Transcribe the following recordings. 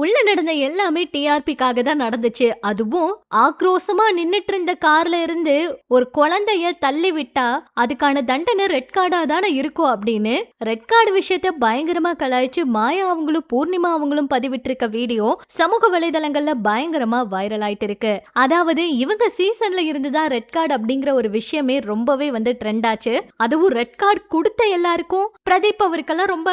உள்ள நடந்த எல்லாமே டிஆர்பிக்காக தான் நடந்துச்சு. அதுவும் ஆக்ரோஷமா நின்னுட்டு இருந்த கார்ல இருந்து ஒரு குழந்தைய தள்ளி விட்டா அதுக்கான தண்டனை ரெட் கார்டா தானே இருக்கும் அப்படின்னு ரெட் கார்டு விஷயத்த பயங்கரமா கலாய்ச்சு மாயா அவங்களும் பூர்ணிமா அவங்களும் பதிவிட்டிருக்க வீடியோ சமூக வலைதளங்கள்ல பயங்கரமா வைரல் ஆயிட்டு இருக்கு. அதாவது இவங்க சீசன்ல இருந்துதான் ரெட் கார்டு அப்படிங்கிற ஒரு விஷயமே ரொம்பவே வந்து ட்ரெண்ட் ஆச்சு. அதுவும் ரெட் கார்டு கொடுத்த எல்லாருக்கும் பிரதீப் அவருக்கெல்லாம் ரொம்ப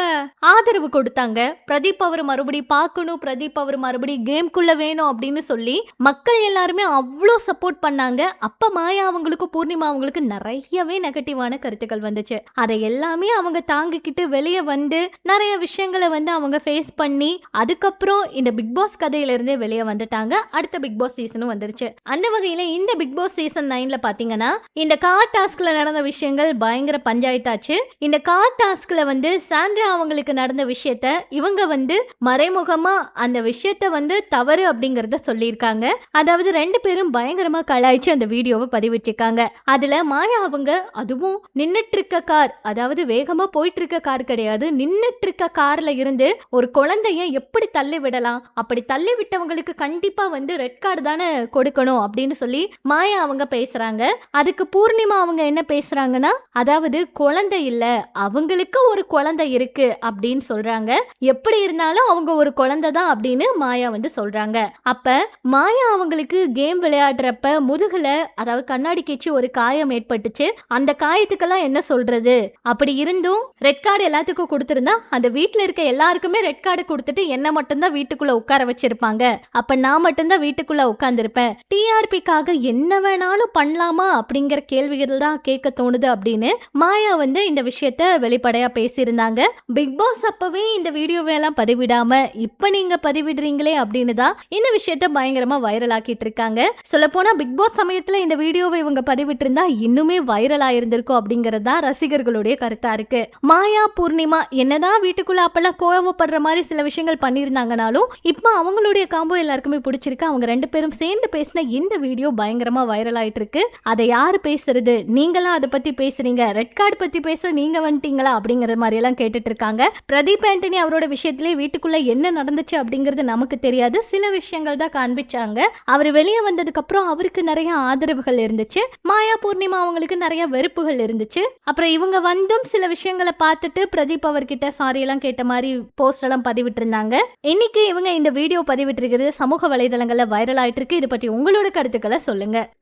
ஆதரவு கொடுத்தாங்க. பிரதீப் அவர் மறுபடியும் பார்க்கணும் பிரதீப் அவர் மறுபடியும் கேம்குள்ள வேணும் அப்படின்னு சொல்லி மக்கள் எல்லாருமே அவ்வளோ சப்போர்ட் பண்ணாங்க. அப்ப மாயா அவங்களுக்கு பூர்ணிமா அவங்களுக்கு நிறையவே நெகட்டிவான கருத்துக்கள் வந்துச்சு. அதை எல்லாமே அவங்க தாங்கிக்கிட்டு வெளியே வந்து நிறைய விஷயங்களை வந்து அவங்க ஃபேஸ் பண்ணி அதுக்கப்புறம் இந்த பிக் பாஸ் கதையிலிருந்தே வெளியே வந்துட்டாங்க. அடுத்த பிக் பாஸ் சீசனும் வந்துருச்சு. அந்த வகையில இந்த பிக் பாஸ் சீசன் நைன்ல பாத்தீங்கன்னா இந்த கார் டாஸ்க்ல நடந்த விஷயங்கள் பயங்கர பஞ்சாயத்தாச்சு. இந்த கார் டாஸ்க்ல வந்து சாண்ட்ரா அவங்களுக்கு நடந்த விஷயத்த இவங்க வந்து மறைமுகமா அந்த விஷயத்த வந்து தவறு அப்படிங்கறத சொல்லியிருக்காங்க. அதாவது ரெண்டு பேரும் பயங்கரமா கலாய்ச்சி அந்த வீடியோவை பதிவிட்டிருக்காங்க. அதுல மாயா அவங்க அதுவும் நின்னுட்டு இருக்க கார் அதாவது வேகமா போயிட்டு இருக்க கார் கிடையாது. நின்னுட்டு இருக்க கார்ல இருந்து ஒரு குழந்தைய எப்படி தள்ளி விடலாம்? அப்படி தள்ளி விட்டவங்களுக்கு கண்டிப்பா வந்து ரெட் கார்டு தானே கொடுக்கணும் அப்படின்னு சொல்லி மாயா அவங்க பேசுறாங்க. அதுக்கு பூர்ணிமா அவங்க என்ன பேசுறாங்கன்னா அதாவது குழந்தை இல்ல அவங்களுக்கு ஒரு குழந்தை இருக்கு அப்படின்னு சொல்றாங்க. எப்படி இருந்தாலும் அவங்க ஒரு குழந்தை தான் அப்படின்னு மாயா வந்து சொல்றாங்க. அப்ப மாயா அவங்களுக்கு கேம் விளையாடுறப்ப முதுகுல அதாவது கண்ணாடி கேச்சு ஒரு காயம் ஏற்பட்டுச்சு. அந்த காயத்துக்கெல்லாம் என்ன சொல்றது? அப்படி இருந்தும் ரெட் கார்டு எல்லாத்துக்கும் கொடுத்திருந்தா அந்த வீட்டுல இருக்க எல்லாருக்குமே ரெட் கார்டு கொடுத்துட்டு என்ன மட்டும்தான் வீட்டுக்குள்ள உட்கார வச்சிருப்பாங்க. அப்ப நான் மட்டும்தான் வீட்டுக்குள்ள உட்கார்ந்திருப்பேன். டிஆர்பிக்காக என்ன வேணாலும் பண்ணலாமா அப்படிங்கிற கேள்விகள் தான் கேட்க தோணுது அப்படின்னு மாயா வந்து இந்த விஷயத்த வெளிப்படையா பேசியிருந்தாங்க. பிக் பாஸ் அப்பவே இந்த வீடியோவை எல்லாம் பதிவிடாம இப்ப நீங்க பதிவிடுறீங்களே அப்படின்னு தான் இந்த விஷயத்த பயங்கரமா வைரல் ஆக்கிட்டு இருக்காங்க. சொல்ல போனா பிக் பாஸ் சமயத்துல இந்த வீடியோவை இவங்க பதிவிட்டு இருந்தா இன்னுமே வைரல் ஆயிருந்திருக்கும் அப்படிங்கறது தான் ரசிகர்களுடைய கருத்தா இருக்கு. மாயா பூர்ணிமா என்னதான் வீட்டுக்குள்ள அப்பெல்லாம் கோவப்படுற மாதிரி சில விஷயங்கள் பண்ணியிருந்தாங்கனாலும் இப்போ அவங்களுடைய காம்போ எல்லாருக்குமே பிடிச்சிருக்கு. அவங்க ரெண்டு பேரும் சேர்ந்து பேசின இந்த வீடியோ பயங்கரமா வைரல் ஆயிட்டு இருக்கு. அதை யாரு பேசுறது? நீங்களா அதை பத்தி பேசுறீங்க. ரெட் கார்டு பத்தி பேச நீங்க வந்துட்டீங்களா அப்படிங்கிற மாதிரி எல்லாம் கேட்டுட்டு இருக்காங்க. பிரதீப் ஆண்டனி அவரோட விஷயத்திலே வீட்டுக்குள்ள என்ன நடந்துச்சு அப்படிங்கிறது நமக்கு தெரியாது. சில விஷயங்கள் தான் காண்பிச்சாங்க. அவர் வெளியே வந்ததுக்கு அப்புறம் அவருக்கு நிறைய ஆதரவுகள் இருந்துச்சு. மாயா பூர்ணிமா அவங்களுக்கு நிறைய வெறுப்புகள் இருந்துச்சு. அப்புறம் இவங்க வந்தும் சில விஷயங்களை பார்த்துட்டு பிரதீப் அவர்கிட்ட சாரி எல்லாம் கேட்ட மாதிரி போஸ்ட் எல்லாம் பதிவிட்டு இருந்தாங்க இன்னைக்கு இவங்க இந்த வீடியோ பதிவிட்டு இருக்கிறது சமூக வலைதளங்கள்ல வைரல் ஆயிட்டு இருக்கு இது பற்றி உங்களோட கருத்துக்களை சொல்லுங்க.